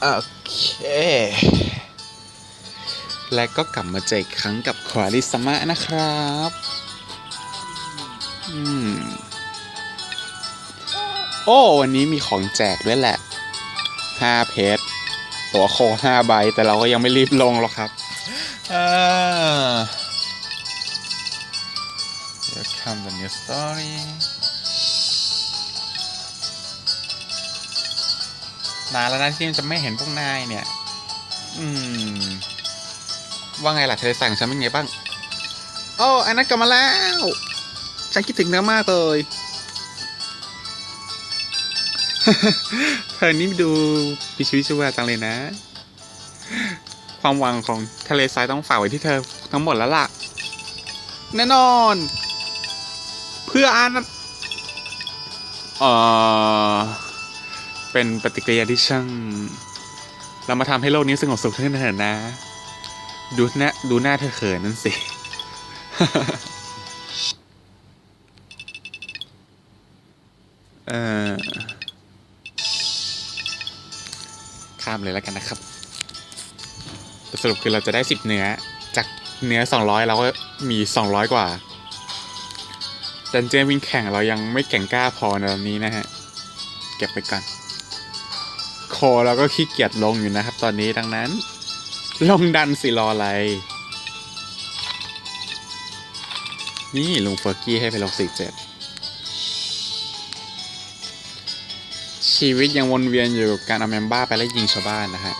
โอเค และก็กลับมาเจออีกครั้งกับควาริสมะนะครับ อืม โอ้ วันนี้มีของแจกด้วยแหละ5เพชร ตัวโค5ใบ แต่เราก็ยังไม่รีบลงหรอกครับอ่า Here comes the new story นานแล้วนะที่จะไม่เห็นพวกนายเนี่ย อืม ว่าไงล่ะเธอสั่งฉันเป็นไงบ้าง โอ้ไอันนั้นกลับมาแล้ว ฉันคิดถึงเธอมากเลยเธอนี่ดูมีชีวิตชีวาจังเลยนะ ความหวังของทะเลทรายต้องฝากไว้ที่เธอทั้งหมดแล้วล่ะ แน่นอน เพื่ออ่านเอ่อ เป็นปฏิกิริยาที่ช่าง เรามาทำให้โลกนี้สงบสุขขึ้นเถอะนะ ดูหน้าดูหน้าเธอเขินนั่นสิ เออข้ามเลยแล้วกันนะครับ สรุปคือเราจะได้สิบเนื้อ จากเนื้อสองร้อยเราก็มีสองร้อยกว่าดันเจนวิ่งแข่งเรายังไม่แข่งกล้าพอในตอนนี้นะฮะ เก็บไปก่อน เราก็ขี้เกียจลงอยู่นะครับ ตอนนี้ดังนั้น ลงดันสิรออะไร นี่ลุงเฟอร์กี้ให้ไปลงสี่เจ็ดชีวิตยังวนเวียนอยู่กับการเอาแมมบ้าไปแล้วยิงชาวบ้านนะฮะ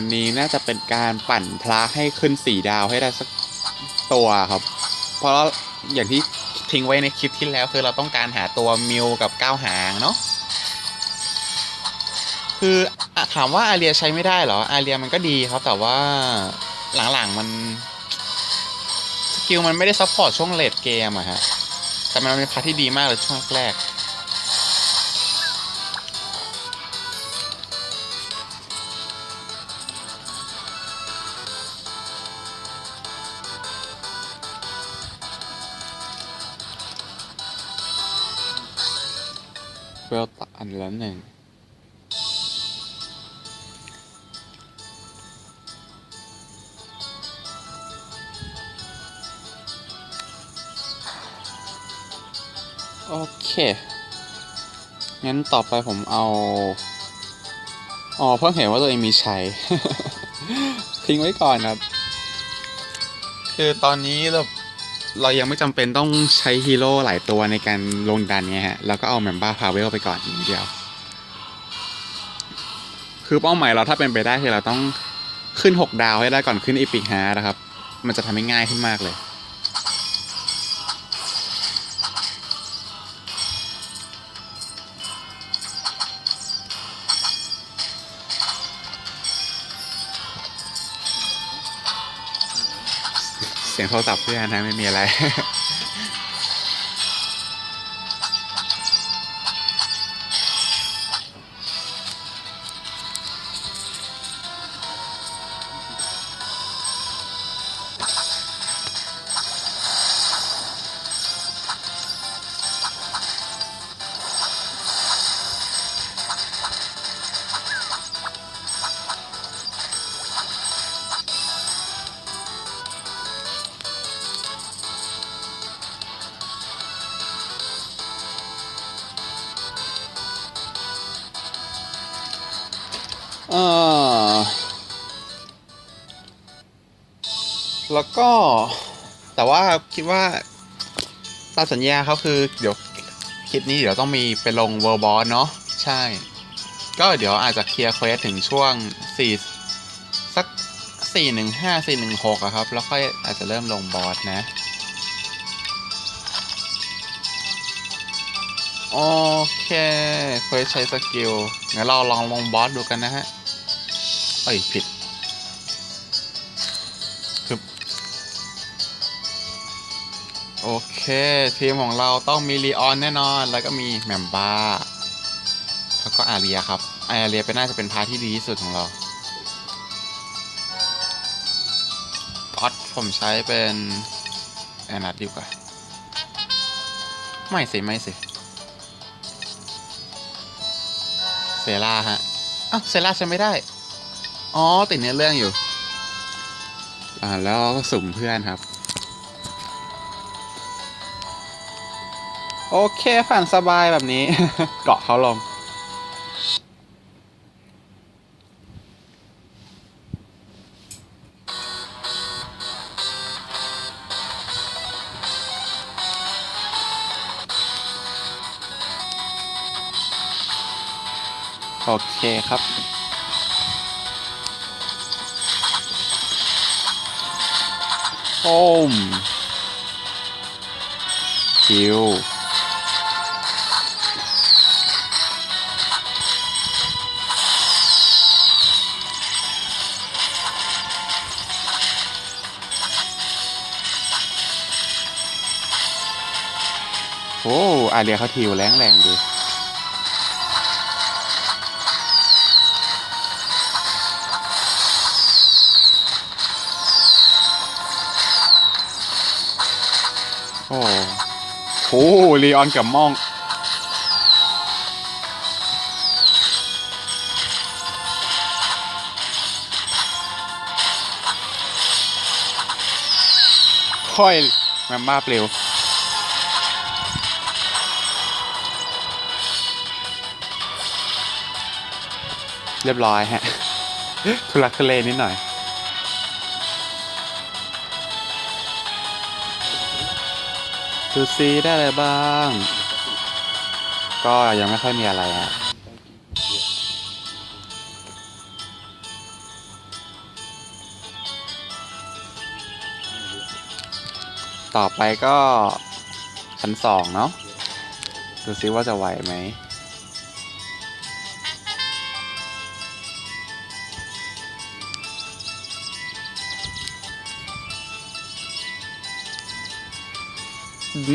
วันนี้น่าจะเป็นการปั่นพระให้ขึ้นสี่ดาวให้ได้สักตัวครับ เพราะอย่างที่ทิ้งไว้ในคลิปที่แล้วคือเราต้องการหาตัวมิวกับก้าวหางเนาะคือถามว่าอาเรียใช้ไม่ได้เหรออาเรียมันก็ดีครับ แต่ว่าหลังๆมันสกิลมันไม่ได้ซัพพอร์ตช่วงเลดเกมอะฮะแต่มันเป็นพาร์ทที่ดีมากเลยช่วงแรก ลตัอันละหนึ่งโอเค งั้นต่อไปผมเอา อ๋อ เพิ่งเห็นว่าตัวเองมีใช้ทิ้งไว้ก่อนครับ คือตอนนี้เรา เรายังไม่จำเป็นต้องใช้ฮีโร่หลายตัวในการลงดันไงฮะเราก็เอาแมมบ้าพาเวลไปก่อนอย่างเดียว คือเป้าหมายเราถ้าเป็นไปได้คือเราต้องขึ้น 6 ดาวให้ได้ก่อนขึ้นอีพิกฮาร์นะครับ มันจะทำให้ง่ายขึ้นมากเลย โทรศัพท์เพื่อนนะไม่มีอะไร แล้วก็แต่ว่าคิดว่าตามสัญญาเขาคือเดี๋ยวคลิปนี้เดี๋ยวต้องมีไปลงเวอร์บอสเนาะใช่ ก็เดี๋ยวอาจจะเคลียร์เควสถึงช่วงสี่สักสี่หนึ่งห้าสี่หนึ่งหกอะครับ แล้วค่อยอาจจะเริ่มลงบอสนะโอเคเควสใช้สกิลงั้นเราลองลงบอสดูกันนะฮะ เอ้ย ผิด โอเค ทีมของเราต้องมีลีออนแน่นอน แล้วก็มีแมมบ้าแล้วก็อาเรียครับ อาเรียเป็นน่าจะเป็นพาที่ดีที่สุดของเราก็อตผมใช้เป็นแอนัดดีกว่า ไม่สิ ไม่สิ เซล่าฮะอ้าวเซล่าใช้ไม่ได้ อ๋อ ติดเนื้อเรื่องอยู่ อ่า แล้วก็สุ่มเพื่อนครับ โอเคผ่านสบายแบบนี้ เกาะเขาลง โอเคครับโอมคิว อาเรียเขาทิวแรงแรงดีโอ้โหลีออนกับม่อง ค่อยแมมบ้าเปลว เรียบร้อยฮะทุลักทุเลนิดหน่อย ดูซีได้อะไรบ้าง ก็ยังไม่ค่อยมีอะไรอะต่อไปก็ชั้นสองเนาะดูซิว่าจะไหวไหม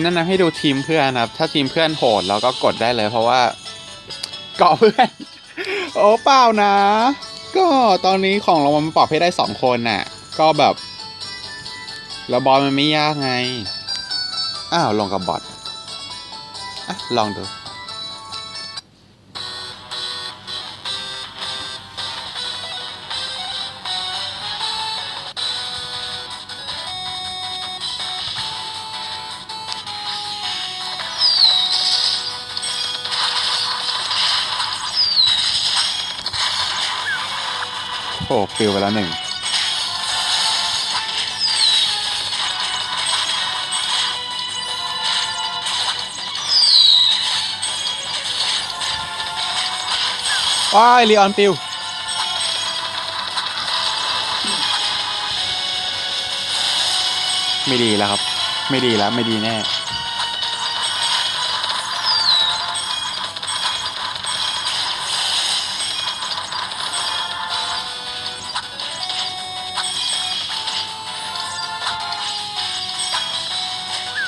นั่นนะให้ดูทีมเพื่อนครับ ถ้าทีมเพื่อนโหดเราก็กดได้เลย เพราะว่าเกาะเพื่อน โอ้เปล่านะ ก็ตอนนี้ของเรามันปรับให้ได้สองคนน่ะ ก็แบบแล้วบอลมันไม่ยากไง อ้าวลงกับบอทอะลองดู ลไปแล้วหนึ่งว้ายลีออนปิว ไม่ดีแล้วครับ ไม่ดีแล้ว ไม่ดีแน่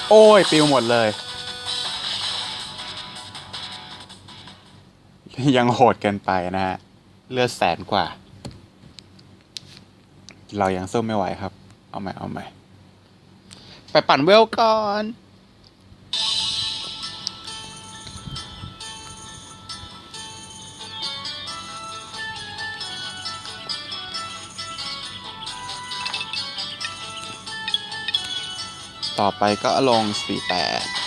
โอ้ยปิวหมดเลย ยังโหดเกินไปนะฮะ เลือดแสนกว่า เรายังสู้ไม่ไหวครับ เอาใหม่เอาใหม่ ไปปั่นเวลก่อน ต่อไปก็ลง 48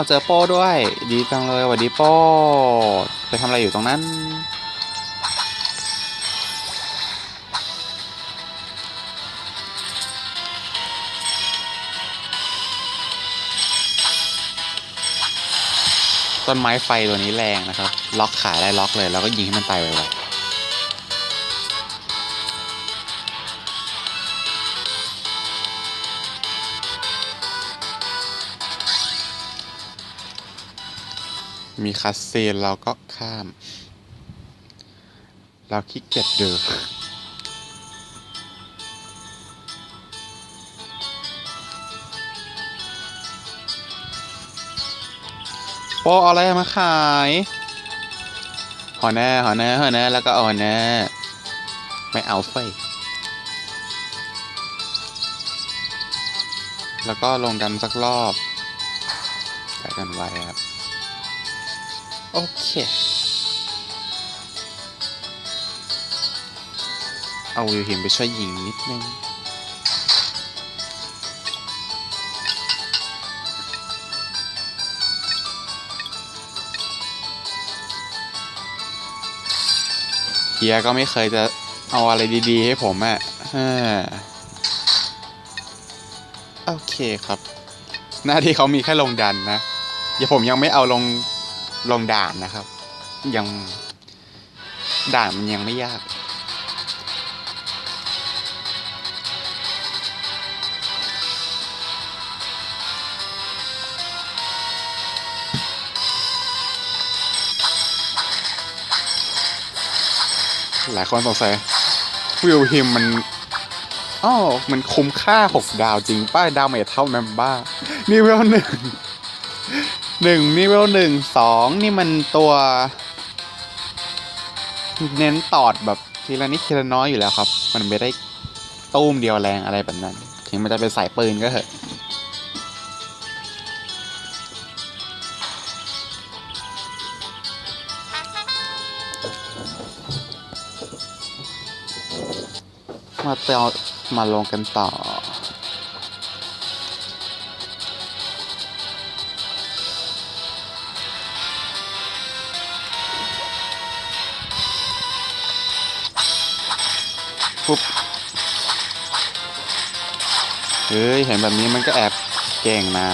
าเจอโป้ด้วย ดีจังเลยสวัสดีโป้ไปทำอะไรอยู่ตรงนั้น ต้นไม้ไฟตัวนี้แรงนะครับ ล็อกขาได้ล็อกเลย แล้วก็ยิงให้มันตายไวๆ มีคัสเซนเราก็ข้าม เราขี้เกียจเดูโปเอาอะไรมาขายหอแน่หอแน่หอแน่แล้วก็อาหอแน่ไม่เอาเฟ้ยแล้วก็ลงดันสักรอบไปกันไว้ครับ โอเค เอาวิวหิมไปช่วยยิงนิดนึงเฮียก็ไม่เคยจะเอาอะไรดีๆ ให้ผมอะฮ่าโอเคครับ หน้าที่เขามีแค่ลงดันนะอย่าผมยังไม่เอาลง ลงด่านนะครับ ยังด่านมันยังไม่ยาก หลายคนสงสัยวิวฮิมมันอ๋อมันคุ้มค่าหกดาวจริงป้ายดาวเมจเท่าแมมบ้า นี่เวลหนึ่ง หนึ่งนี่เวลหนึ่งสองนี่มันตัว เน้นตอดแบบทีละนิดทีละน้อยอยู่แล้วครับ มันไม่ได้ตู้มเดียวแรงอะไรแบบนั้น ถึงมันจะเป็นสายปืนก็เถอะมาเตามาลงกันต่อ ปุ๊บเฮ้ยเห็นแบบนี้มันก็แอบเก่งนะ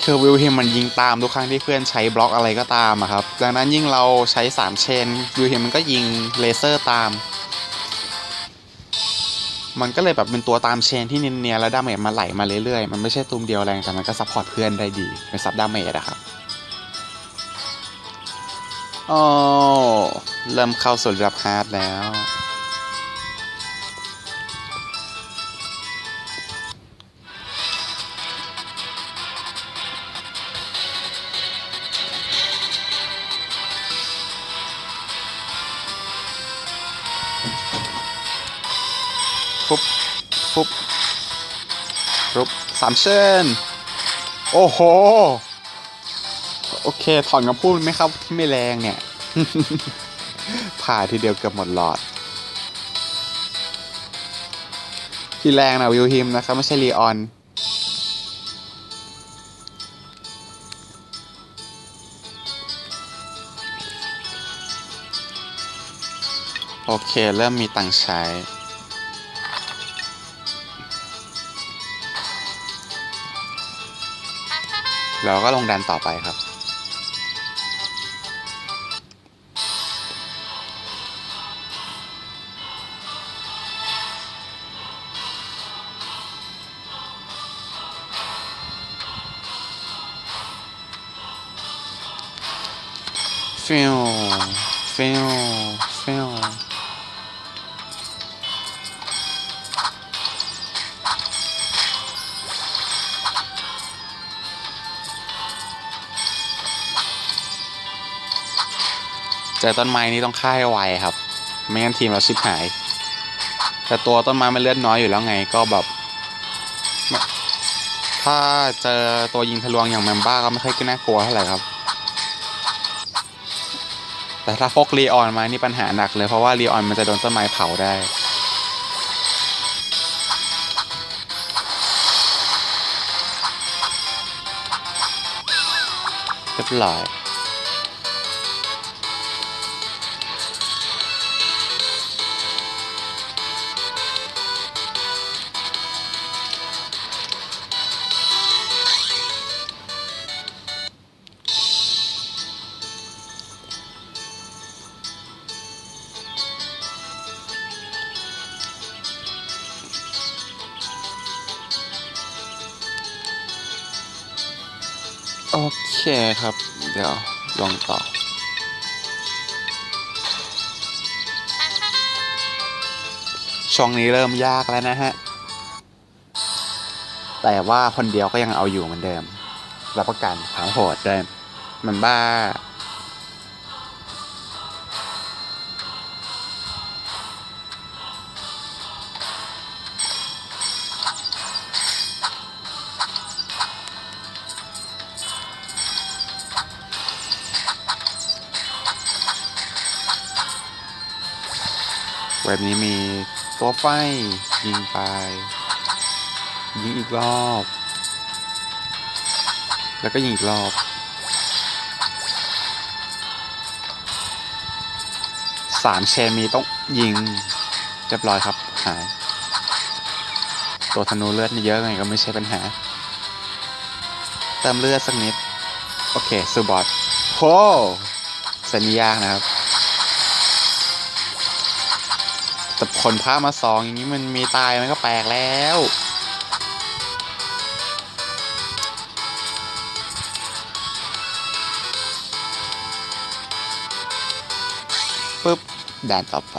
เคือวิลฮิมมันยิงตามทุกครั้งที่เพื่อนใช้บล็อกอะไรก็ตามอะครับ ดังนั้นยิ่งเราใช้3เชนวิลฮิมมันก็ยิงเลเซอร์ตาม มันก็เลยแบบเป็นตัวตามเชนที่เนียนๆแล้วดาเมจมาไหลมาเรื่อยๆ มันไม่ใช่ตูมเดียวแรงแต่มันก็ซัพพอร์ตเพื่อนได้ดีเป็นซับดาเมจอะครับ โอ้เริ่มเข้าสู่ระดับฮาร์ดแล้ว ฟุบฟุบฟุบสามเช่นโอ้โห โอเค ถอนคำพูดไหมครับที่ไม่แรงเนี่ย ผ่าทีเดียวเกือบหมดหลอด ที่แรงนะวิวฮิมนะครับ ไม่ใช่ลีออนโอเค เริ่มมีตังใช้ เราก็ลงดันต่อไปครับ ฟิวฟิวฟิวเจอต้นไม้นี้ต้องฆ่าให้ไวครับ ไม่งั้นทีมเราชิบหาย แต่ตัวต้นไม้มันเลือดน้อยอยู่แล้วไงก็แบบ ถ้าเจอตัวยิงทะลวงอย่างแมมบ้าก็ไม่ค่อยน่ากลัวเท่าไหร่ครับ แต่ถ้าพกรีออนมานี่ปัญหาหนักเลยเพราะว่ารีออนมันจะโดนต้นไม้เผาได้เรียบร้อย คครับ เดี๋ยวลองต่อ ช่องนี้เริ่มยากแล้วนะฮะ แต่ว่าคนเดียวก็ยังเอาอยู่เหมือนเดิม รับประกันความโหดเลยมันบ้า ว็บนี้มีตัวไฟยิงไป ยิงอีกรอบ แล้วก็ยิงอีกรอบ สามเชนมีต้องยิงเรียบร้อยครับ หาย ตัวธนูเลือดนี่เยอะไงก็ไม่ใช่ปัญหา เติมเลือดสักนิด โอเค ซูบอทโหเซนิยากนะครับ ขนพามาสองอย่างนี้มันมีตายมันก็แปลกแล้วปุ๊บด่านต่อไป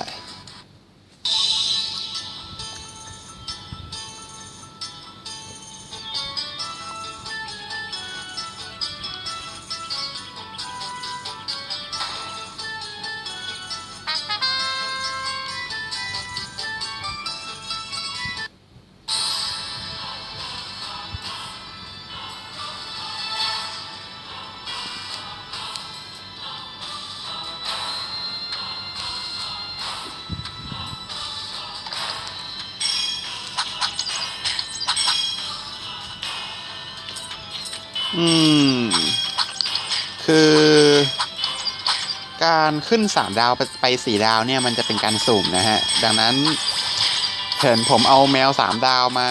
การขึ้นสามดาวไปสี่ดาวเนี่ยมันจะเป็นการสุ่มนะฮะ ดังนั้นเห็นผมเอาแมวสามดาวมา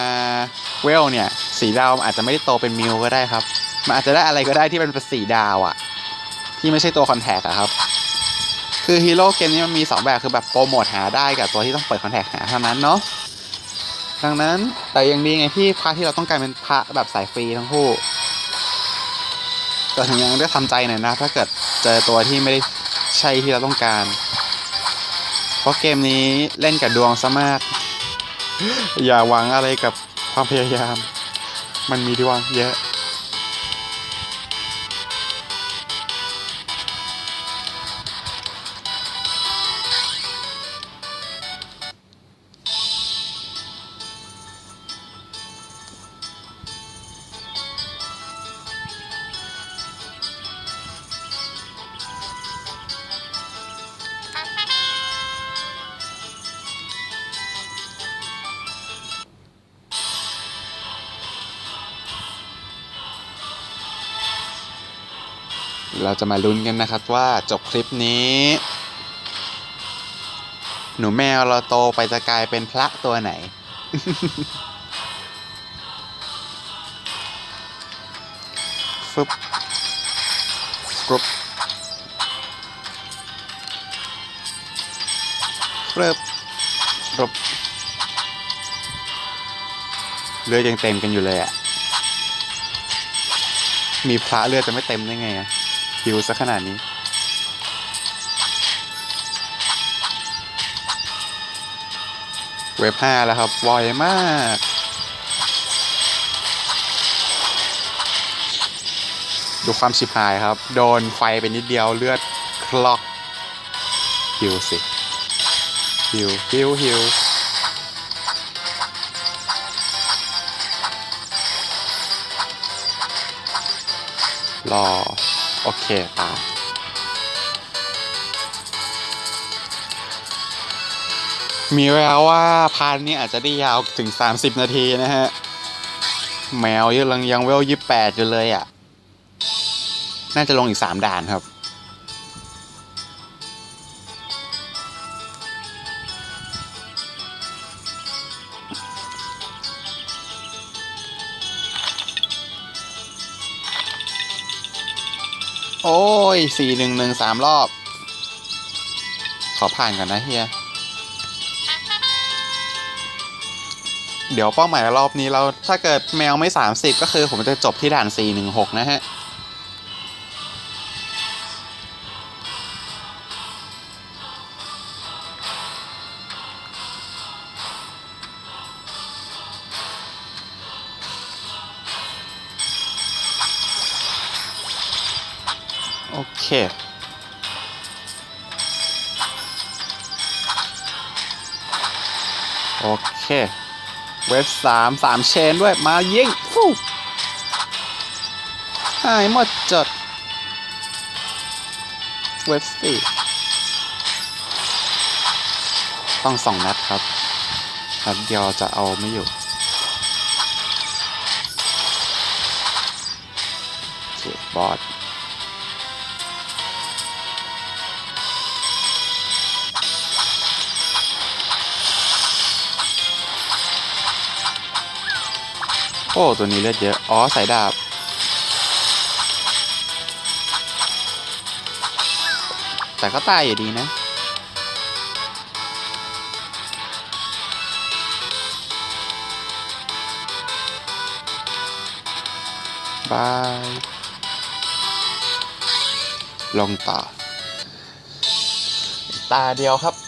เวลเนี่ยสี่ดาวอาจจะไม่ได้โตเป็นมิวก็ได้ครับ มันอาจจะได้อะไรก็ได้ที่เป็นสี่ดาวอะที่ไม่ใช่ตัวคอนแทคอะครับ คือฮีโร่เกมนี้มันมีสองแบบคือแบบโปรโมทหาได้กับตัวที่ต้องเปิดคอนแทคหาเท่านั้นเนาะดังนั้นแต่ยังดีไงที่พระที่เราต้องการเป็นพระแบบสายฟรีทั้งคู่แต่ถึงยังได้ทำใจหน่อยนะ ถ้าเกิดเจอตัวที่ไม่ได้ ใช่ที่เราต้องการ เพราะเกมนี้เล่นกับดวงซะมาก อย่าหวังอะไรกับความพยายาม มันมีดวงเยอะ เราจะมาลุ้นกันนะครับว่าจบคลิปนี้ หนูแมวเราโตไปจะกลายเป็นพระตัวไหน ฟึบกรุบเริบรบเลือดยังเต็มกันอยู่เลยอะมีพระเลือดจะไม่เต็มได้ไงอะ หิวซะขนาดนี้ เว็บห้าแล้วครับไวมาก ดูความชิบหายครับ โดนไฟไปนิดเดียวเลือดคลอกหิวสิหิวหิวหิวรอ โอเค ตามมีแววว่าพันนี้อาจจะได้ยาวถึง 30 นาทีนะฮะ แมวยังยังเวลยี่แปดอยู่เลยอะ น่าจะลงอีก 3 ด่านครับ โอ้ยสี่หนึ่งหนึ่งสามรอบ ขอผ่านก่อนนะเฮีย เดี๋ยวเป้าหมายรอบนี้เราถ้าเกิดแมวไม่สามสิบก็คือผมจะจบที่ด่านสี่หนึ่งหกนะฮะ F3 สามเชนด้วยมายิงฟู่หายหมดจดเว็บสี่ต้องสองนัดครับนัดเดียวจะเอาไม่อยู่เจ็บบอด โอ้ตัวนี้เลือดเยอะ อ๋อสายดาบ แต่ก็ตายอยู่ดีนะ บายลงต่อตาเดียวครับ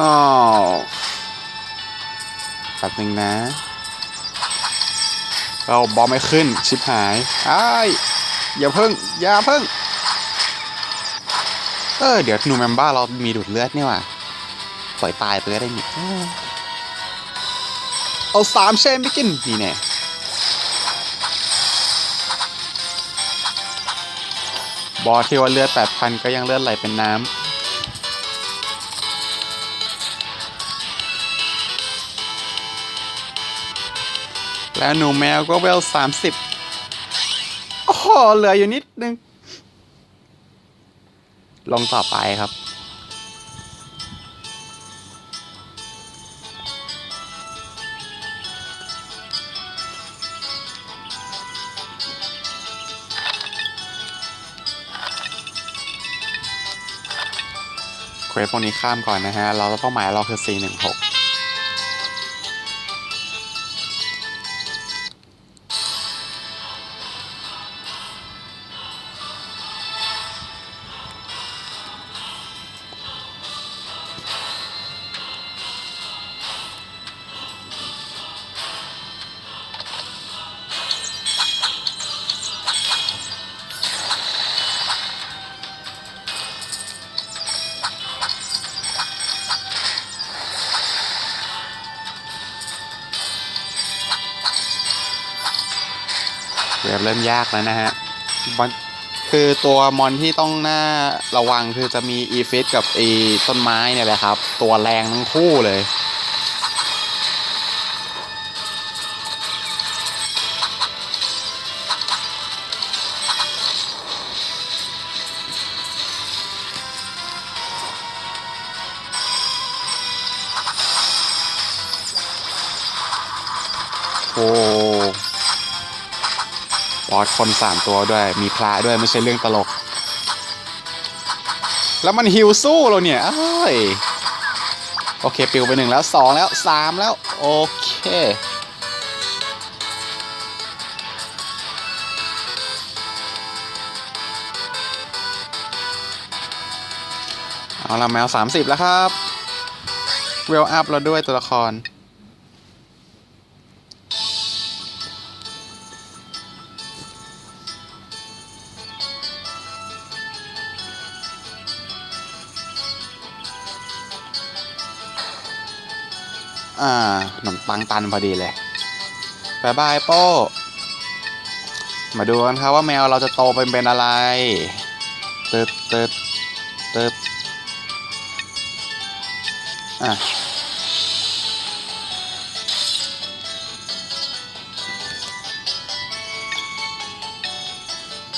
อ้าวแป๊บนึงนะเราบอมไม่ขึ้นชิบหายอ้ายอย่าเพิ่ง อย่าเพิ่ง เออ เดี๋ยวนูแมมบ้าเรามีดูดเลือดนี่ว่าปล่อยตายไปก็ได้นี่เอาสามเชนไปกิน นี่แน่บอสที่ว่าเลือดแปดพันก็ยังเลือดไหลเป็นน้ำ แล้วหนูแมวก็เวลสามสิบโอ้โหเหลืออยู่นิดนึง ลงต่อไปครับ เควสพวกนี้ข้ามก่อนนะฮะ เราเป้าหมายเราคือ 416 เว็บเริ่มยากแล้วนะฮะมันคือตัวมอนที่ต้องหน้าระวังคือจะมีอีฟิตกับไอ้ต้นไม้เนี่ยแหละครับ ตัวแรงทั้งคู่เลย อสคนสามตัวด้วย มีพระด้วยไม่ใช่เรื่องตลก แล้วมันฮิวสู้เราเนี่ยเอ้ยโอเคปิวไปหนึ่งแล้วสองแล้วสามแล้ว โอเคเอาละแมวสามสิบแล้วครับเวลอัพเราด้วยตัวละคร อ่าขนมปังตันพอดีเลยบายบายโป้ มาดูกันครับว่าแมวเราจะโตเป็นเป็นอะไรเติบเติบเติบอะ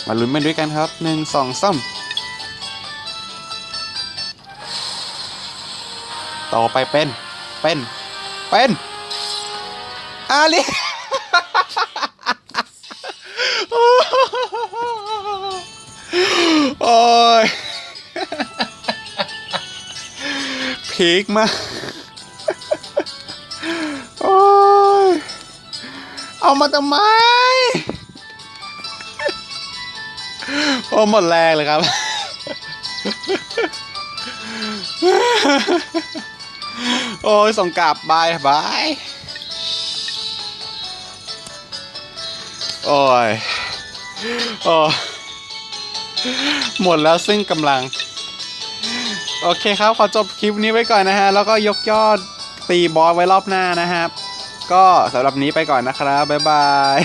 มาลุ้นไปด้วยกันครับหนึ่งสองสามต่อไปเป็น เป็น เป็นอาลีโอ้ยพีคมากโอ้ยเอามาทำไม โอ้หมดแรงเลยครับ โอ้ยส่งกลับบายบาย โอ้ย โอ้หมดแล้วซึ่งกำลัง โอเคครับ ขอจบคลิปนี้ไว้ก่อนนะฮะ แล้วก็ยกยอดตีบอสไว้รอบหน้านะครับ ก็สำหรับนี้ไปก่อนนะครับ บ๊ายบาย